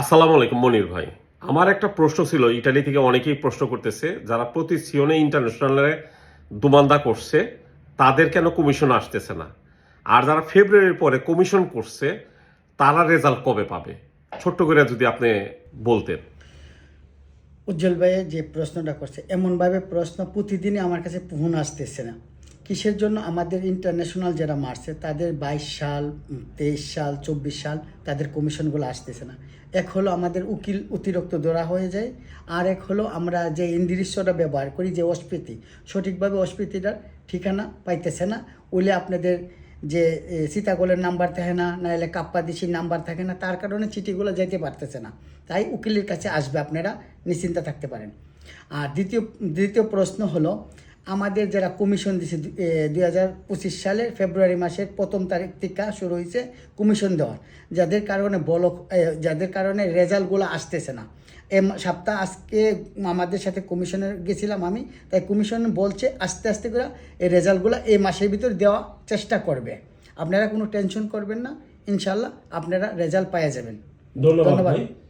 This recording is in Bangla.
আসসালামু আলাইকুম, মনির ভাই। আমার একটা প্রশ্ন ছিল, ইটালি থেকে অনেকেই প্রশ্ন করতেছে, যারা প্রতি সিওনে ইন্টারন্যাশনালে দুমান্দা করছে, তাদের কেন কমিশন আসতেছে না? আর যারা ফেব্রুয়ারির পরে কমিশন করছে, তারা রেজাল্ট কবে পাবে? ছোট্ট করে যদি আপনি বলতেন। উজ্জ্বল ভাইয়ে যে প্রশ্নটা করছে, এমনভাবে প্রশ্ন প্রতিদিনই আমার কাছে ফোন আসতেছে না। কিসের জন্য আমাদের ইন্টারন্যাশনাল যারা মারছে, তাদের বাইশ সাল তেইশ সাল, চব্বিশ সাল তাদের কমিশনগুলো আসতেছে না। এক হলো আমাদের উকিল অতিরিক্ত ধরা হয়ে যায়, আর এক হলো আমরা যে ইন্দিরিশ্বটা ব্যবহার করি যে অস্ফীতি, সঠিকভাবে অস্ফীতিটার ঠিকানা পাইতেছে না। ওইলে আপনাদের যে সীতাকলের নাম্বার থাকে না না নাহলে কাপ্পাদিসির নাম্বার থাকে না, তার কারণে চিঠিগুলো যেতে পারতেছে না। তাই উকিলের কাছে আসবে আপনারা, নিশ্চিন্তে থাকতে পারেন। আর দ্বিতীয় দ্বিতীয় প্রশ্ন হলো আমাদের যারা কমিশন দিছে দুই হাজার পঁচিশ সালের ফেব্রুয়ারি মাসের প্রথম তারিখ থেকে শুরু হয়েছে কমিশন দেওয়ার। যাদের কারণে বলক যাদের কারণে রেজাল্টগুলো আসতেছে না। এ সপ্তাহ আজকে আমাদের সাথে কমিশনে গেছিলাম আমি তাই কমিশন বলছে আস্তে আস্তে করে এই রেজাল্টগুলো এই মাসের ভিতর দেওয়ার চেষ্টা করবে। আপনারা কোনো টেনশন করবেন না ইনশাল্লাহ আপনারা রেজাল্ট পাওয়া যাবেন। ধন্যবাদ